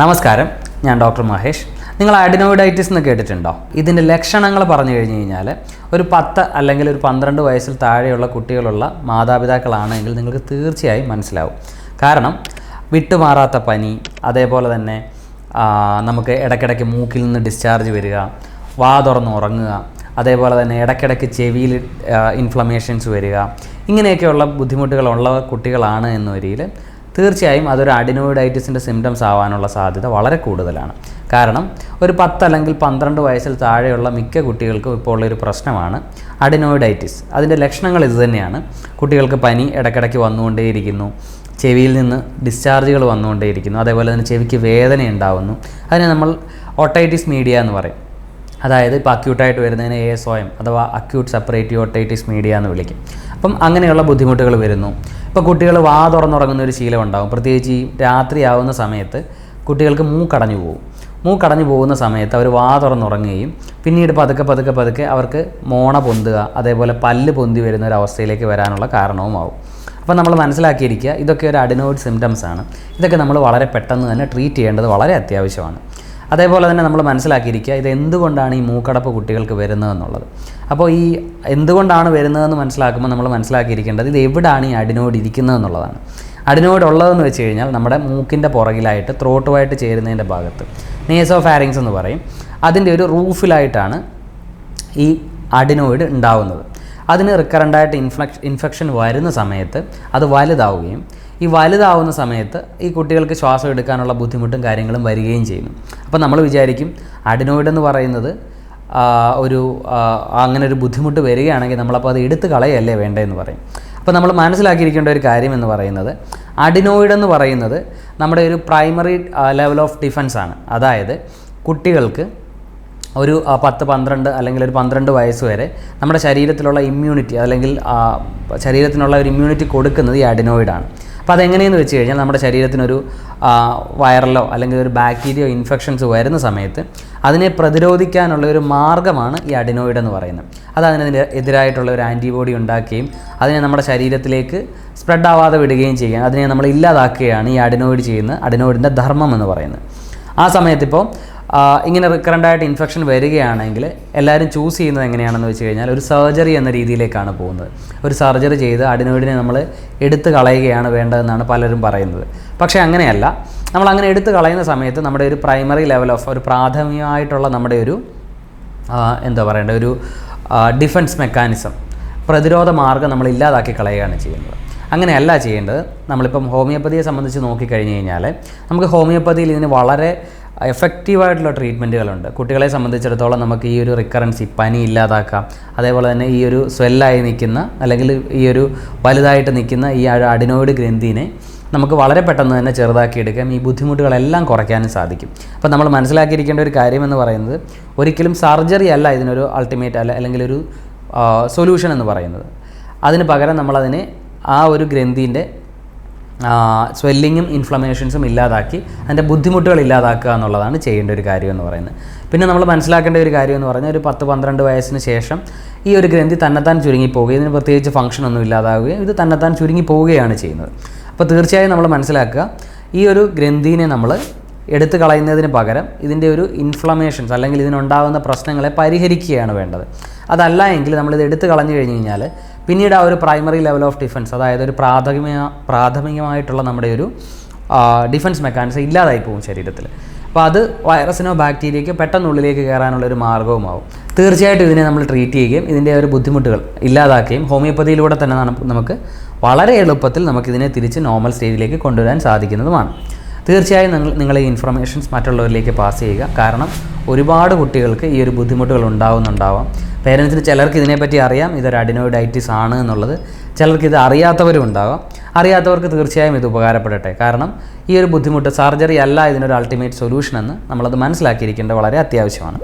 നമസ്കാരം ഞാൻ ഡോക്ടർ മഹേഷ്. നിങ്ങൾ അഡിനോയിഡൈറ്റിസ് എന്ന് കേട്ടിട്ടുണ്ടോ? ഇതിന്റെ ലക്ഷണങ്ങൾ പറഞ്ഞു കഴിഞ്ഞു കഴിഞ്ഞാൽ ഒരു പത്ത് അല്ലെങ്കിൽ ഒരു പന്ത്രണ്ട് വയസ്സിൽ താഴെയുള്ള കുട്ടികളുള്ള മാതാപിതാക്കളാണെങ്കിൽ നിങ്ങൾക്ക് തീർച്ചയായും മനസ്സിലാവും. കാരണം വിട്ടുമാറാത്ത പനി അതേപോലെ തന്നെ നമുക്ക് ഇടയ്ക്കിടയ്ക്ക് മൂക്കിൽ നിന്ന് ഡിസ്ചാർജ് വരിക വാ തുറന്ന് ഉറങ്ങുക അതേപോലെ തന്നെ ഇടയ്ക്കിടയ്ക്ക് ചെവിയിൽ ഇൻഫ്ലമേഷൻസ് വരിക ഇങ്ങനെയൊക്കെയുള്ള ബുദ്ധിമുട്ടുകളുള്ള കുട്ടികളാണ് എന്ന വരിയിൽ തീർച്ചയായും അതൊരു അഡിനോയിഡൈറ്റിസിന്റെ സിംറ്റംസ് ആവാനുള്ള സാധ്യത വളരെ കൂടുതലാണ്. കാരണം ഒരു പത്ത് അല്ലെങ്കിൽ പന്ത്രണ്ട് വയസ്സിൽ താഴെയുള്ള മിക്ക കുട്ടികൾക്കും ഇപ്പോൾ ഉള്ളൊരു പ്രശ്നമാണ് അഡിനോയിഡൈറ്റിസ്. അതിന്റെ ലക്ഷണങ്ങൾ ഇത് തന്നെയാണ്. കുട്ടികൾക്ക് പനി ഇടയ്ക്കിടയ്ക്ക് വന്നുകൊണ്ടേയിരിക്കുന്നു. ചെവിയിൽ നിന്ന് ഡിസ്ചാർജുകൾ വന്നുകൊണ്ടേയിരിക്കുന്നു. അതേപോലെ തന്നെ ചെവിക്ക് വേദന ഉണ്ടാവുന്നു. അതിനെ നമ്മൾ ഓട്ടൈറ്റിസ് മീഡിയ എന്ന് പറയും. അതായത് ഇപ്പോൾ അക്യൂട്ടായിട്ട് വരുന്നതിന് എ എസ് ഒ എം അഥവാ അക്യൂട്ട് സെപ്പറേറ്റീവ് ഓട്ടൈറ്റിസ് മീഡിയ എന്ന് വിളിക്കും. അപ്പം അങ്ങനെയുള്ള ബുദ്ധിമുട്ടുകൾ വരുന്നു. ഇപ്പോൾ കുട്ടികൾ വാ തുറന്നുറങ്ങുന്ന ഒരു ശീലം ഉണ്ടാകും പ്രത്യേകിച്ച് ഈ രാത്രിയാവുന്ന സമയത്ത് കുട്ടികൾക്ക് മൂക്കടഞ്ഞു പോകും മൂക്കടഞ്ഞു പോകുന്ന സമയത്ത് അവർ വാ തുറന്നുറങ്ങുകയും പിന്നീട് പതുക്കെ പതുക്കെ പതുക്കെ അവർക്ക് മോണ പൊന്തുക അതേപോലെ പല്ല് പൊന്തി വരുന്ന ഒരു അവസ്ഥയിലേക്ക് വരാനുള്ള കാരണവുമാവും. അപ്പോൾ നമ്മൾ മനസ്സിലാക്കിയിരിക്കുക ഇതൊക്കെ ഒരു അഡിനോയിഡ് സിംറ്റംസ് ആണ്. ഇതൊക്കെ നമ്മൾ വളരെ പെട്ടെന്ന് തന്നെ ട്രീറ്റ് ചെയ്യേണ്ടത് വളരെ അത്യാവശ്യമാണ്. അതേപോലെ തന്നെ നമ്മൾ മനസ്സിലാക്കിയിരിക്കുക ഇത് എന്തുകൊണ്ടാണ് ഈ മൂക്കടപ്പ് കുട്ടികൾക്ക് വരുന്നതെന്നുള്ളത് അപ്പോൾ ഈ എന്തുകൊണ്ടാണ് വരുന്നതെന്ന് മനസ്സിലാക്കുമ്പോൾ നമ്മൾ മനസ്സിലാക്കിയിരിക്കേണ്ടത് ഇത് എവിടെയാണ് ഈ അഡിനോയിഡ് ഇരിക്കുന്നതെന്നുള്ളതാണ് അഡിനോയിഡ് ഉള്ളതെന്ന് വെച്ച് കഴിഞ്ഞാൽ നമ്മുടെ മൂക്കിന്റെ പുറകിലായിട്ട് ത്രോട്ടുമായിട്ട് ചേരുന്നതിന്റെ ഭാഗത്ത് നേസോ ഫാരിങ്സ് എന്ന് പറയും. അതിന്റെ ഒരു റൂഫിലായിട്ടാണ് ഈ അഡിനോയിഡ് ഉണ്ടാവുന്നത്. അതിന് റിക്കറന്റായിട്ട് ഇൻഫ്ലക്ഷ ഇൻഫെക്ഷൻ വരുന്ന സമയത്ത് അത് വലുതാവുകയും ഈ വലുതാവുന്ന സമയത്ത് ഈ കുട്ടികൾക്ക് ശ്വാസം എടുക്കാനുള്ള ബുദ്ധിമുട്ടും കാര്യങ്ങളും വരികയും ചെയ്യുന്നു. അപ്പോൾ നമ്മൾ വിചാരിക്കും അഡിനോയിഡ് എന്ന് പറയുന്നത് ഒരു അങ്ങനെ ഒരു ബുദ്ധിമുട്ട് വരികയാണെങ്കിൽ നമ്മളപ്പോൾ അത് എടുത്ത് കളയല്ലേ വേണ്ടതെന്ന് പറയും. അപ്പോൾ നമ്മൾ മനസ്സിലാക്കിയിരിക്കേണ്ട ഒരു കാര്യം എന്ന് പറയുന്നത് അഡിനോയിഡ് എന്ന് പറയുന്നത് നമ്മുടെ ഒരു പ്രൈമറി ലെവൽ ഓഫ് ഡിഫൻസ് ആണ്. അതായത് കുട്ടികൾക്ക് ഒരു പത്ത് പന്ത്രണ്ട് അല്ലെങ്കിൽ ഒരു പന്ത്രണ്ട് വയസ്സ് വരെ നമ്മുടെ ശരീരത്തിലുള്ള ഇമ്മ്യൂണിറ്റി അല്ലെങ്കിൽ ശരീരത്തിനുള്ള ഒരു ഇമ്മ്യൂണിറ്റി കൊടുക്കുന്നത് ഈ അഡിനോയിഡാണ് അപ്പോൾ അതെങ്ങനെയെന്ന് വെച്ച് കഴിഞ്ഞാൽ നമ്മുടെ ശരീരത്തിനൊരു വൈറലോ അല്ലെങ്കിൽ ഒരു ബാക്ടീരിയോ ഇൻഫെക്ഷൻസ് വരുന്ന സമയത്ത് അതിനെ പ്രതിരോധിക്കാനുള്ള ഒരു മാർഗമാണ് ഈ അഡിനോയിഡ് എന്ന് പറയുന്നത്. അത് അതിനെതിരെ എതിരായിട്ടുള്ള ഒരു ആന്റിബോഡി ഉണ്ടാക്കുകയും അതിനെ നമ്മുടെ ശരീരത്തിലേക്ക് സ്പ്രെഡ് ആവാതെ വിടുകയും ചെയ്യുക. അതിനെ നമ്മൾ ഇല്ലാതാക്കുകയാണ് ഈ അഡിനോയിഡ് ചെയ്യുന്ന അഡിനോയിഡിന്റെ ധർമ്മം എന്ന് പറയുന്നത്. ആ സമയത്തിപ്പോൾ ഇങ്ങനെ റിക്കറന്റ് ആയിട്ട് ഇൻഫെക്ഷൻ വരികയാണെങ്കിൽ എല്ലാവരും ചൂസ് ചെയ്യുന്നത് എങ്ങനെയാണെന്ന് വെച്ച് കഴിഞ്ഞാൽ ഒരു സർജറി എന്ന രീതിയിലേക്കാണ് പോകുന്നത്. ഒരു സർജറി ചെയ്ത് അഡിനോയിഡിനെ നമ്മൾ എടുത്തു കളയുകയാണ് വേണ്ടതെന്നാണ് പലരും പറയുന്നത്. പക്ഷേ അങ്ങനെയല്ല. നമ്മൾ അങ്ങനെ എടുത്തു കളയുന്ന സമയത്ത് നമ്മുടെ ഒരു പ്രൈമറി ലെവൽ ഓഫ് ഒരു പ്രാഥമികമായിട്ടുള്ള നമ്മുടെ ഒരു എന്താ പറയേണ്ട ഒരു ഡിഫൻസ് മെക്കാനിസം പ്രതിരോധ മാർഗം നമ്മൾ ഇല്ലാതാക്കി കളയുകയാണ് ചെയ്യുന്നത്. അങ്ങനെയല്ല ചെയ്യേണ്ടത്. നമ്മളിപ്പം ഹോമിയോപ്പതിയെ സംബന്ധിച്ച് നോക്കിക്കഴിഞ്ഞ് കഴിഞ്ഞാൽ നമുക്ക് ഹോമിയോപ്പതിയിൽ ഇതിന് വളരെ എഫക്റ്റീവായിട്ടുള്ള ട്രീറ്റ്മെന്റുകളുണ്ട് കുട്ടികളെ സംബന്ധിച്ചിടത്തോളം നമുക്ക് ഈ ഒരു റിക്കറൻസി പനി ഇല്ലാതാക്കാം. അതേപോലെ തന്നെ ഈ ഒരു സ്വെല്ലായി നിൽക്കുന്ന അല്ലെങ്കിൽ ഈ ഒരു വലുതായിട്ട് നിൽക്കുന്ന ഈ അഡിനോയിഡ് ഗ്രന്ഥിനെ നമുക്ക് വളരെ പെട്ടെന്ന് തന്നെ ചെറുതാക്കി എടുക്കാം. ഈ ബുദ്ധിമുട്ടുകളെല്ലാം കുറയ്ക്കാനും സാധിക്കും. അപ്പോൾ നമ്മൾ മനസ്സിലാക്കിയിരിക്കേണ്ട ഒരു കാര്യം എന്ന് പറയുന്നത് ഒരിക്കലും സർജറി അല്ല ഇതിനൊരു അൾട്ടിമേറ്റ് അല്ല അല്ലെങ്കിൽ ഒരു സൊല്യൂഷൻ എന്ന് പറയുന്നത്. അതിന് പകരം നമ്മളതിനെ ആ ഒരു ഗ്രന്ഥിന്റെ സ്വെല്ലിങ്ങും ഇൻഫ്ലമേഷൻസും ഇല്ലാതാക്കി അതിന്റെ ബുദ്ധിമുട്ടുകൾ ഇല്ലാതാക്കുക എന്നുള്ളതാണ് ചെയ്യേണ്ട ഒരു കാര്യം എന്ന് പറയുന്നത്. പിന്നെ നമ്മൾ മനസ്സിലാക്കേണ്ട ഒരു കാര്യം എന്ന് പറഞ്ഞാൽ ഒരു പത്ത് പന്ത്രണ്ട് വയസ്സിന് ശേഷം ഈ ഒരു ഗ്രന്ഥി തന്നെത്താൻ ചുരുങ്ങിപ്പോവുകയും ഇതിന് പ്രത്യേകിച്ച് ഫംഗ്ഷൻ ഒന്നും ഇല്ലാതാവുകയും ഇത് തന്നെത്താൻ ചുരുങ്ങിപ്പോവുകയാണ് ചെയ്യുന്നത്. അപ്പോൾ തീർച്ചയായും നമ്മൾ മനസ്സിലാക്കുക ഈ ഒരു ഗ്രന്ഥിനെ നമ്മൾ എടുത്തു കളയുന്നതിന് പകരം ഇതിന്റെ ഒരു ഇൻഫ്ലമേഷൻസ് അല്ലെങ്കിൽ ഇതിനുണ്ടാകുന്ന പ്രശ്നങ്ങളെ പരിഹരിക്കുകയാണ് വേണ്ടത്. അതല്ല എങ്കിൽ നമ്മളിത് എടുത്തു കളഞ്ഞു കഴിഞ്ഞ് കഴിഞ്ഞാൽ പിന്നീട് ആ ഒരു പ്രൈമറി ലെവൽ ഓഫ് ഡിഫൻസ് അതായത് ഒരു പ്രാഥമിക പ്രാഥമികമായിട്ടുള്ള നമ്മുടെ ഒരു ഡിഫൻസ് മെക്കാനിസം ഇല്ലാതായി പോകും ശരീരത്തിൽ അപ്പോൾ അത് വൈറസിനോ ബാക്ടീരിയയ്ക്കോ പെട്ടെന്നുള്ളിലേക്ക് കയറാനുള്ള ഒരു മാർഗവുമാവും. തീർച്ചയായിട്ടും ഇതിനെ നമ്മൾ ട്രീറ്റ് ചെയ്യുകയും ഇതിന്റെ ഒരു ബുദ്ധിമുട്ടുകൾ ഇല്ലാതാക്കുകയും ഹോമിയോപ്പതിയിലൂടെ തന്നെ നമുക്ക് വളരെ എളുപ്പത്തിൽ നമുക്കിതിനെ തിരിച്ച് നോർമൽ സ്റ്റേജിലേക്ക് കൊണ്ടുവരാൻ സാധിക്കുന്നതുമാണ്. തീർച്ചയായും നിങ്ങൾ നിങ്ങൾ ഈ ഇൻഫർമേഷൻസ് മറ്റുള്ളവരിലേക്ക് പാസ് ചെയ്യുക. കാരണം ഒരുപാട് കുട്ടികൾക്ക് ഈ ഒരു ബുദ്ധിമുട്ടുകൾ ഉണ്ടാവുന്നുണ്ടാവാം. പേരൻസിന് ചിലർക്ക് ഇതിനെപ്പറ്റി അറിയാം ഇതൊരു അഡിനോയിഡൈറ്റിസ് ആണ് എന്നുള്ളത്. ചിലർക്ക് ഇത് അറിയാത്തവരും ഉണ്ടാകാം അറിയാത്തവർക്ക് തീർച്ചയായും ഇത് ഉപകാരപ്പെടട്ടെ. കാരണം ഈ ഒരു ബുദ്ധിമുട്ട് സർജറി അല്ല ഇതിനൊരു അൾട്ടിമേറ്റ് സൊല്യൂഷൻ എന്ന് നമ്മളത് മനസ്സിലാക്കിയിരിക്കേണ്ടത് വളരെ അത്യാവശ്യമാണ്.